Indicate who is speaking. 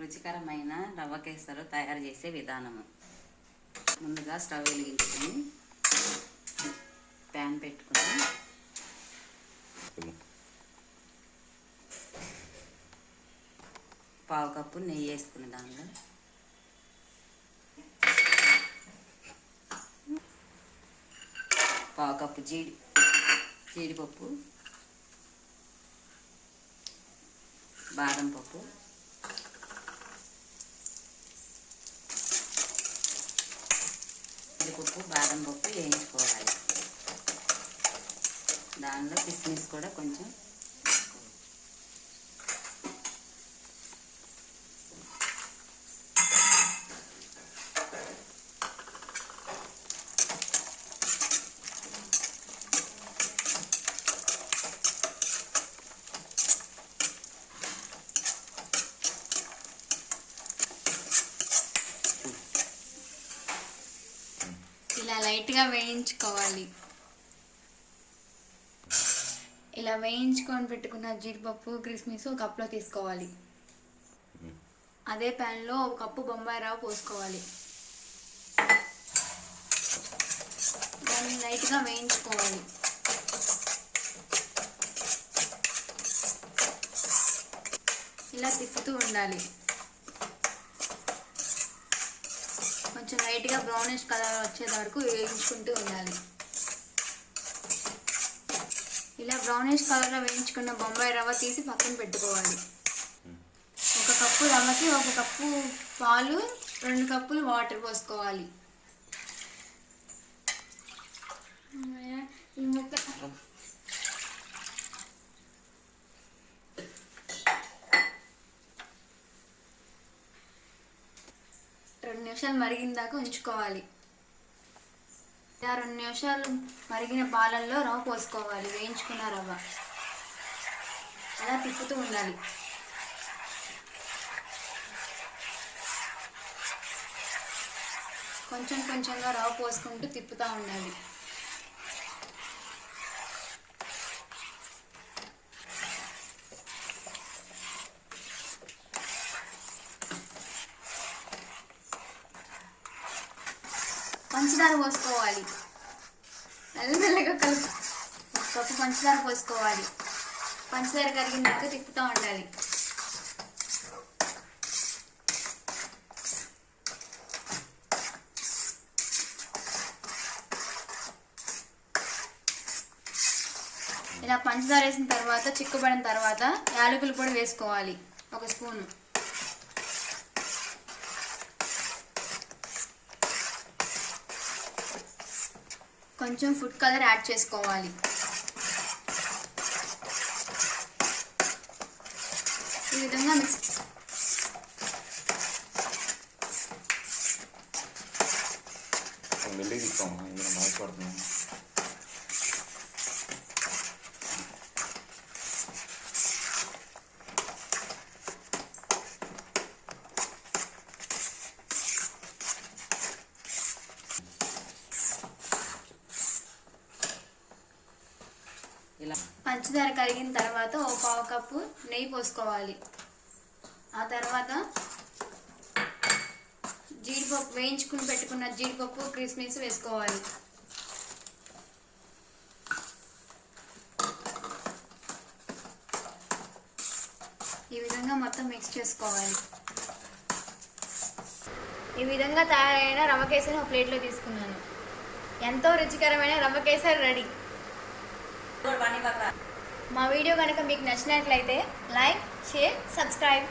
Speaker 1: రుచికరమైన రవ్వ కేసరు తయారు చేసే విధానము. ముందుగా స్టవ్ వెలిగించుకొని ప్యాన్ పెట్టుకుని పావు కప్పు నెయ్యి వేసుకుని దానిలో. పావు కప్పు జీడి జీడిపప్పు బాదం పప్పు జీడిపప్పు బాదం పప్పు వేయించుకోవాలి. దానిలో కిస్మిస్ కూడా కొంచెం
Speaker 2: ఇలా లైట్గా వేయించుకోవాలి. ఇలా వేయించుకొని పెట్టుకున్న జీడిపప్పు క్రిస్మిస్ ఒక కప్లో తీసుకోవాలి. అదే ప్యాన్లో ఒక కప్పు బొంబాయి రవ్వ పోసుకోవాలి. దాన్ని లైట్గా వేయించుకోవాలి. ఇలా తిప్పుతూ ఉండాలి. కొంచెం లైట్గా బ్రౌనిష్ కలర్ వచ్చేది వరకు వేయించుకుంటూ ఉండాలి. ఇలా బ్రౌనిష్ కలర్లో వేయించుకున్న బొంబాయి రవ్వ తీసి పక్కన పెట్టుకోవాలి. ఒక కప్పు రవ్వకి ఒక కప్పు పాలు రెండు కప్పులు వాటర్ పోసుకోవాలి ఈ ముక్క రెండు నిమిషాలు మరిగిన దాకా ఉంచుకోవాలి. ఇలా రెండు నిమిషాలు మరిగిన పాలల్లో రవ్వ పోసుకోవాలి. వేయించుకున్న రవ్వ. అలా తిప్పుతూ ఉండాలి. కొంచెం కొంచెంగా రవ్వ పోసుకుంటూ తిప్పుతూ ఉండాలి. పంచదార పోసుకోవాలి. మెల్లమెల్లగా కలుపు. ఒక పంచదార పోసుకోవాలి. పంచదార కరిగినాక తిప్పుతూ ఉండాలి. ఇలా పంచదార వేసిన తర్వాత చిక్కుబడిన తర్వాత యాలకులు పొడి వేసుకోవాలి. ఒక స్పూను. కొంచెం ఫుడ్ కలర్ యాడ్ చేసుకోవాలి. ఈ విధంగా మిక్స్
Speaker 3: మెల్లిగా తీసుకోమ్మా ఇందులో బాధపడుతున్నాను
Speaker 1: ఇలా.
Speaker 2: పంచదార కరిగిన తర్వాత ఓ పావు కప్పు నెయ్యి పోసుకోవాలి. ఆ తర్వాత జీడిపప్పు వేయించుకుని పెట్టుకున్న జీడిపప్పు క్రిస్మిస్ వేసుకోవాలి. ఈ విధంగా మొత్తం మిక్స్ చేసుకోవాలి. ఈ విధంగా తయారైన రవ్వ కేసరి ఒక ప్లేట్లో తీసుకున్నాను. ఎంతో రుచికరమైన రవ్వ కేసరి రెడీ. మా వీడియో కనుక మీకు నచ్చినట్లయితే లైక్ షేర్ సబ్స్క్రైబ్.